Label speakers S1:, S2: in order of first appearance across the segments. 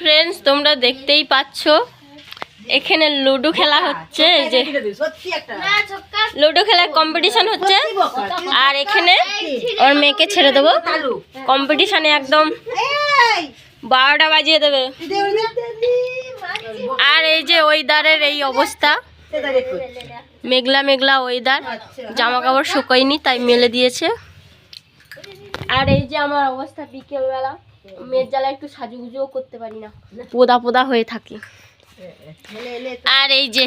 S1: Friends তোমরা দেখতেই পাচ্ছ এখানে লুডো খেলা হচ্ছে এই যে
S2: সত্যি একটা।
S1: লুডো খেলার কম্পিটিশন হচ্ছে আর এখানে ওর মেয়েকে ছেড়ে দেবো। কম্পিটিশনে একদম বারোটা বাজিয়ে দেবে। আর এই যে ওয়েদারের এই অবস্থা। মেঘলা মেঘলা ওয়েদার।
S2: আচ্ছা।
S1: জামা কাপড় শুকোয়নি তাই মেলে দিয়েছে। আর এই যে আমার অবস্থা বিকেলবেলা। মেয়ের জ্বালা একটু সাজুগুজুও করতে পারি না। পোদা পোদা হয়ে থাকি। আর এই যে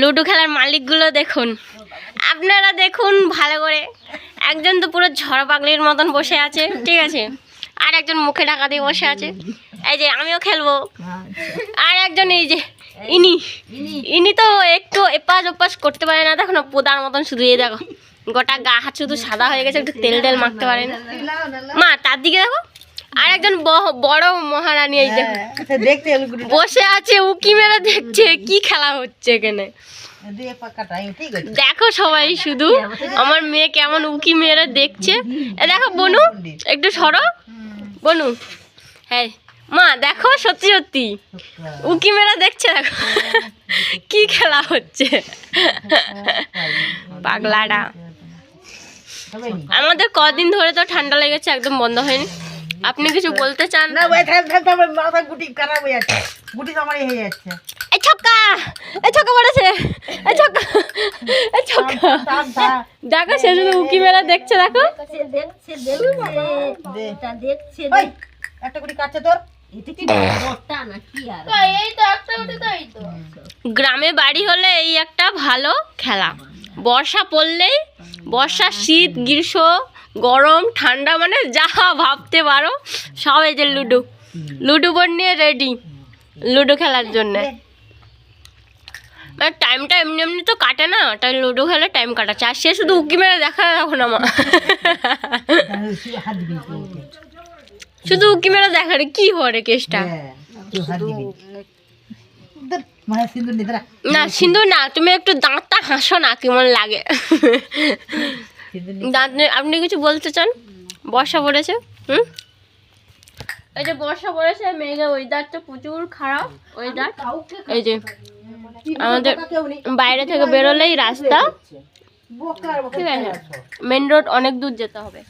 S1: লুডো খেলার মালিকগুলো দেখুন। আপনারা দেখুন ভালো করে। একজন তো পুরো ঝড় পাগলির মতন বসে আছে ঠিক আছে? আর একজন মুখে ঢাকা দিয়ে বসে আছে। এই যে আমিও খেলব। আর একজন এই যে ইনি। ইনি। তো একটু এপাশ ওপাশ করতে পারে না। দেখো না পোদার মতন শুধু এই দেখো। গোটা গা হাত শুধু সাদা হয়ে গেছে একটু তেল টেল মাখতে পারে না মা তার দিকে দেখো। আর একজন বড় মহারানী এই দেখো।
S2: আচ্ছা দেখতে
S1: বসে আছে উকি মেরে দেখছে কি খেলা হচ্ছে এখানে। দেখো সবাই শুধু আমার মেয়ে কেমন উকি মেরে দেখছে। এ দেখো বনু একটু সরো। বনু হ্যাঁ মা দেখো সত্যি সত্যি। উকি মেরে দেখছে দেখো। কি খেলা হচ্ছে। পাগলাটা আমাদের কদিন ধরে তো ঠান্ডা লেগেছে একদম বন্ধ হয়নি। আপনি কিছু বলতে চান?
S2: না ভাই থাম থাম থাম মাথা গুটি খারাপ হয়ে যাচ্ছে। গুটি আমারই হয়ে যাচ্ছে।
S1: এই ছক্কা! এই ছক্কা পড়েছে! এই ছক্কা! এই ছক্কা! দেখো সে শুধু উকি মেরে দেখছে দেখো।
S2: দেখছে দে। ওই একটা গুটি কাটছে তোর।
S1: গ্রামে বাড়ি হলে এই একটা ভালো খেলা। বর্ষা পড়লেই বর্ষা শীত গ্রীষ্ম গরম, ঠান্ডা মানে যা ভাবতে পারো, সব এই যে লুডো। লুডো বোর্ড নিয়ে রেডি লুডো খেলার জন্য। মানে টাইমটা এমনি এমনি তো কাটে না, তাই লুডো খেলে টাইম কাটাচ্ছে। আর সে শুধু উকি মেরে দেখা রাখো না মা
S2: হাত দিবি তুই।
S1: শুধু উকি মেরে দেখা রে, কি হরে কেসটা?
S2: নি
S1: সিন্ধু না, তুমি একটু দাঁতটা হাসো না, কেমন লাগে। আপনি কিছু বলতে চান? বর্ষা পড়েছে, হুম? এই যে বর্ষা পড়েছে, মেঘে ওয়েদারটা প্রচুর খারাপ ওয়েদার এই যে আমাদের বাইরে থেকে বেরোলেই রাস্তা। ঠিক আছে মেন রোড অনেক দূর যেতে হবে।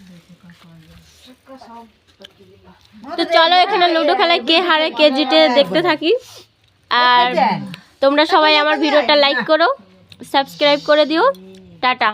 S1: তো চলো এখানে লুডো খেলায় কে হারে, কে জিতে দেখতে থাকি। আর তোমরা সবাই আমার ভিডিওটা লাইক করো সাবস্ক্রাইব করে দিও। টাটা।